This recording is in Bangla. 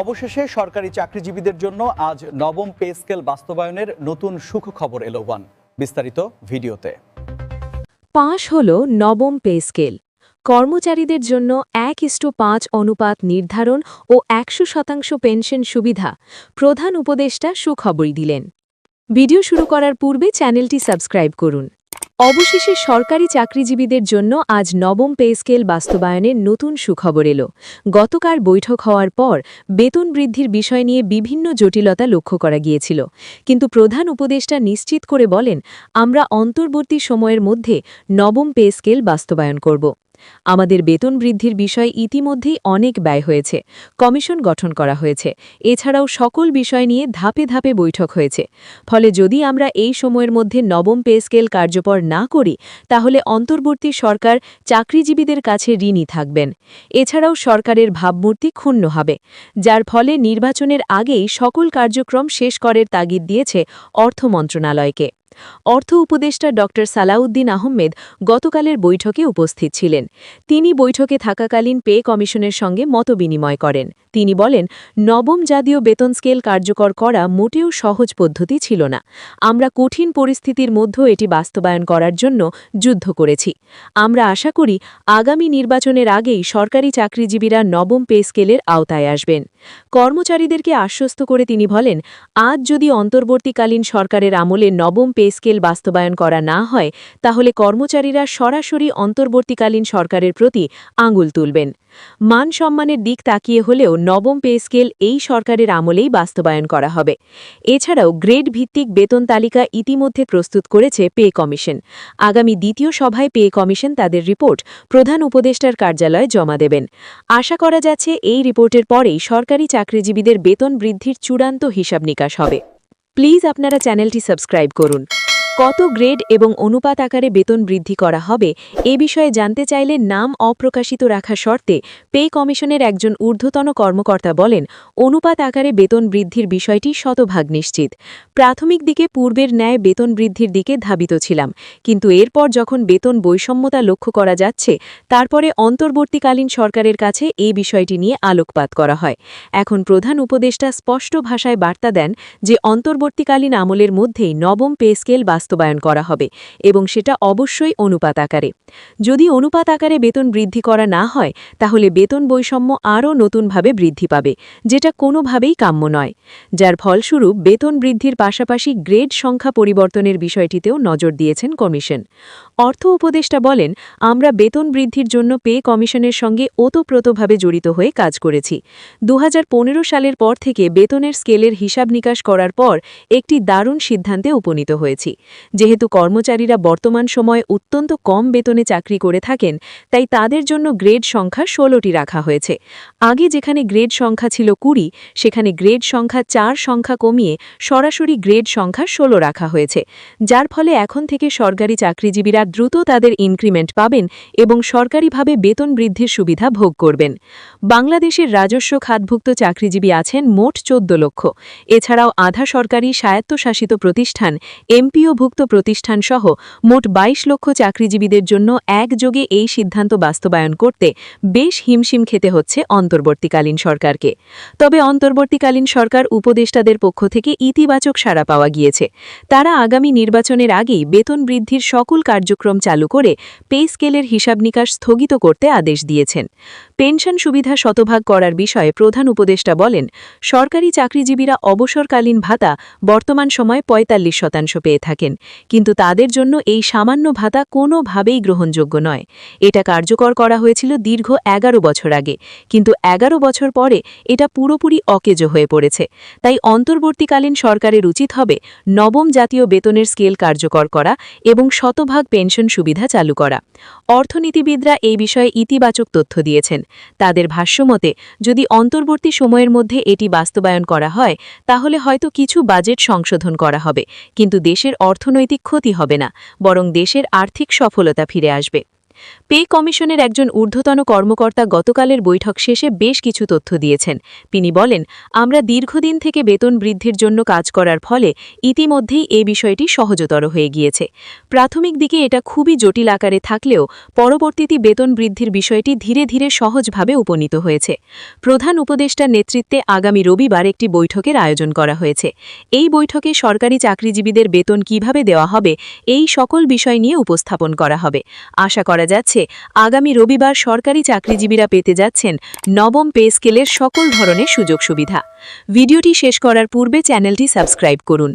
অবশেষে সরকারি চাকরিজীবীদের জন্য আজ নবম পে স্কেল বাস্তবায়নের নতুন সুখ খবর এলো ওয়ান। বিস্তারিত ভিডিওতে। পাশ হল নবম পে স্কেল। কর্মচারীদের জন্য এক ইস্টু পাঁচ অনুপাত নির্ধারণ ও একশো শতাংশ পেনশন সুবিধা প্রধান উপদেষ্টা সুখবরই দিলেন। ভিডিও শুরু করার পূর্বে চ্যানেলটি সাবস্ক্রাইব করুন। অবশেষে সরকারি চাকরিজীবীদের জন্য আজ নবম পে স্কেল বাস্তবায়নের নতুন সুখবর এল। গতকাল বৈঠক হওয়ার পর বেতন বৃদ্ধির বিষয় নিয়ে বিভিন্ন জটিলতা লক্ষ্য করা গিয়েছিল। কিন্তু প্রধান উপদেষ্টা নিশ্চিত করে বলেন, আমরা অন্তর্বর্তী সময়ের মধ্যে নবম পে স্কেল বাস্তবায়ন করব। আমাদের বেতন বৃদ্ধির বিষয়ে ইতিমধ্যেই অনেক ব্যয় হয়েছে, কমিশন গঠন করা হয়েছে। এছাড়াও সকল বিষয় নিয়ে ধাপে ধাপে বৈঠক হয়েছে। ফলে যদি আমরা এই সময়ের মধ্যে নবম পে স্কেল কার্যকর না করি, তাহলে অন্তর্বর্তী সরকার চাকরিজীবীদের কাছে ঋণী থাকবেন। এছাড়াও সরকারের ভাবমূর্তি ক্ষুণ্ণ হবে, যার ফলে নির্বাচনের আগেই সকল কার্যক্রম শেষ করার তাগিদ দিয়েছে অর্থ মন্ত্রণালয়কে। অর্থ উপদেষ্টা ড সালাউদ্দিন আহমেদ গতকালের বৈঠকে উপস্থিত ছিলেন। তিনি বৈঠকে থাকাকালীন পে কমিশনের সঙ্গে মতবিনিময় করেন। তিনি বলেন, নবম জাতীয় বেতন স্কেল কার্যকর করা মোটেও সহজ পদ্ধতি ছিল না। আমরা কঠিন পরিস্থিতির মধ্যেও এটি বাস্তবায়ন করার জন্য যুদ্ধ করেছি। আমরা আশা করি, আগামী নির্বাচনের আগেই সরকারি চাকরিজীবীরা নবম পে স্কেলের আওতায় আসবেন। কর্মচারীদেরকে আশ্বস্ত করে তিনি বলেন, আজ যদি অন্তর্বর্তীকালীন সরকারের আমলে নবম পে স্কেল বাস্তবায়ন করা না হয়, তাহলে কর্মচারীরা সরাসরি অন্তর্বর্তীকালীন সরকারের প্রতি আঙুল তুলবেন। মান সম্মানের দিক তাকিয়ে হলেও নবম পে স্কেল এই সরকারের আমলেই বাস্তবায়ন করা হবে। এছাড়াও গ্রেড ভিত্তিক বেতন তালিকা ইতিমধ্যে প্রস্তুত করেছে পে কমিশন। আগামী দ্বিতীয় সভায় পে কমিশন তাদের রিপোর্ট প্রধান উপদেষ্টার কার্যালয়ে জমা দেবেন। আশা করা যাচ্ছে এই রিপোর্টের পরেই সরকারি চাকরিজীবীদের বেতন বৃদ্ধির চূড়ান্ত হিসাব নিকাশ হবে। প্লিজ আপনারা চ্যানেলটি সাবস্ক্রাইব করুন কত গ্রেড এবং অনুপাত আকারে বেতন বৃদ্ধি করা হবে, এ বিষয়ে জানতে চাইলে নাম অপ্রকাশিত রাখা শর্তে পে কমিশনের একজন ঊর্ধ্বতন কর্মকর্তা বলেন, অনুপাত আকারে বেতন বৃদ্ধির বিষয়টি শতভাগ নিশ্চিত। প্রাথমিক দিকে পূর্বের ন্যায় বেতন বৃদ্ধির দিকে ধাবিত ছিলাম, কিন্তু এরপর যখন বেতন বৈষম্যতা লক্ষ্য করা যাচ্ছে, তারপরে অন্তর্বর্তীকালীন সরকারের কাছে এই বিষয়টি নিয়ে আলোকপাত করা হয়। এখন প্রধান উপদেষ্টা স্পষ্ট ভাষায় বার্তা দেন যে, অন্তর্বর্তীকালীন আমলের মধ্যেই নবম পে স্কেল বাস্তবায়ন করা হবে এবং সেটা অবশ্যই অনুপাত আকারে। যদি অনুপাত আকারে বেতন বৃদ্ধি করা না হয়, তাহলে বেতন বৈষম্য আরও নতুনভাবে বৃদ্ধি পাবে, যেটা কোনোভাবেই কাম্য নয়। যার ফলস্বরূপ, বেতন বৃদ্ধির পাশাপাশি গ্রেড সংখ্যা পরিবর্তনের বিষয়টিতেও নজর দিয়েছেন কমিশন। অর্থ উপদেষ্টা বলেন, আমরা বেতন বৃদ্ধির জন্য পে কমিশনের সঙ্গে ওতপ্রোতভাবে জড়িত হয়ে কাজ করেছি। দু হাজার পনেরো সালের পর থেকে বেতনের স্কেলের হিসাব নিকাশ করার পর একটি দারুণ সিদ্ধান্তে উপনীত হয়েছি। যেহেতু কর্মচারীরা বর্তমান সময়ে অত্যন্ত কম বেতনে চাকরি করে থাকেন, তাই তাদের জন্য গ্রেড সংখ্যা ষোলোটি রাখা হয়েছে। আগে যেখানে গ্রেড সংখ্যা ছিল কুড়ি, সেখানে গ্রেড সংখ্যা চার সংখ্যা কমিয়ে সরাসরি গ্রেড সংখ্যা ষোলো রাখা হয়েছে। যার ফলে এখন থেকে সরকারি চাকরিজীবীরা দ্রুত তাদের ইনক্রিমেন্ট পাবেন এবং সরকারিভাবে বেতন বৃদ্ধির সুবিধা ভোগ করবেন। বাংলাদেশের রাজস্ব খাতভুক্ত চাকরিজীবী আছেন মোট চোদ্দ লক্ষ। এছাড়াও আধা সরকারি স্বায়ত্তশাসিত প্রতিষ্ঠান এমপিওভুক্ত প্রতিষ্ঠানসহ মোট ২২ লক্ষ চাকরিজীবীদের জন্য একযোগে এই সিদ্ধান্ত বাস্তবায়ন করতে বেশ হিমশিম খেতে হচ্ছে অন্তর্বর্তীকালীন সরকারকে। তবে অন্তর্বর্তীকালীন সরকার উপদেষ্টাদের পক্ষ থেকে ইতিবাচক সাড়া পাওয়া গিয়েছে। তারা আগামী নির্বাচনের আগেই বেতন বৃদ্ধির সকল কার্যক্রম চালু করে পে স্কেলের হিসাব নিকাশ স্থগিত করতে আদেশ দিয়েছেন। পেনশন সুবিধা শতভাগ করার বিষয়ে প্রধান উপদেষ্টা বলেন, সরকারি চাকরিজীবীরা অবসরকালীন ভাতা বর্তমান সময় পঁয়তাল্লিশ শতাংশ পেয়ে থাকেন। কিন্তু তাদের জন্য এই সামান্য ভাতা কোনোভাবেই গ্রহণযোগ্য নয়। এটা কার্যকর করা হয়েছিল দীর্ঘ এগারো বছর আগে। কিন্তু এগারো বছর পরে এটা পুরোপুরি অকেজ হয়ে পড়েছে। তাই অন্তর্বর্তীকালীন সরকারের উচিত হবে নবম জাতীয় বেতনের স্কেল কার্যকর করা এবং শতভাগ পেনশন সুবিধা চালু করা। অর্থনীতিবিদরা এই বিষয়ে ইতিবাচক তথ্য দিয়েছেন। তাদের ভাষ্যমতে যদি অন্তর্বর্তী সময়ের মধ্যে এটি বাস্তবায়ন করা হয়, তাহলে হয়তো কিছু বাজেট সংশোধন করা হবে। কিন্তু দেশের অর্থনৈতিক ক্ষতি হবে না বরং দেশের আর্থিক সফলতা ফিরে আসবে। পে কমিশনের একজন ঊর্ধ্বতন কর্মকর্তা গতকালের বৈঠক শেষে বেশ কিছু তথ্য দিয়েছেন। তিনি বলেন, আমরা দীর্ঘদিন থেকে বেতন বৃদ্ধির জন্য কাজ করার ফলে ইতিমধ্যেই এ বিষয়টি সহজতর হয়ে গিয়েছে। প্রাথমিক দিকে এটা খুবই জটিল আকারে থাকলেও পরবর্তীতে বেতন বৃদ্ধির বিষয়টি ধীরে ধীরে সহজভাবে উপনীত হয়েছে। প্রধান উপদেষ্টার নেতৃত্বে আগামী রবিবার একটি বৈঠকের আয়োজন করা হয়েছে। এই বৈঠকে সরকারি চাকরিজীবীদের বেতন কীভাবে দেওয়া হবে, এই সকল বিষয় নিয়ে উপস্থাপন করা হবে। আশা করা যাচ্ছে, আগামী রবিবার সরকারি চাকরিজীবীরা পেতে যাচ্ছেন নবম পে স্কেলের সকল ধরনের সুযোগ সুবিধা। ভিডিওটি শেষ করার পূর্বে চ্যানেলটি সাবস্ক্রাইব করুন।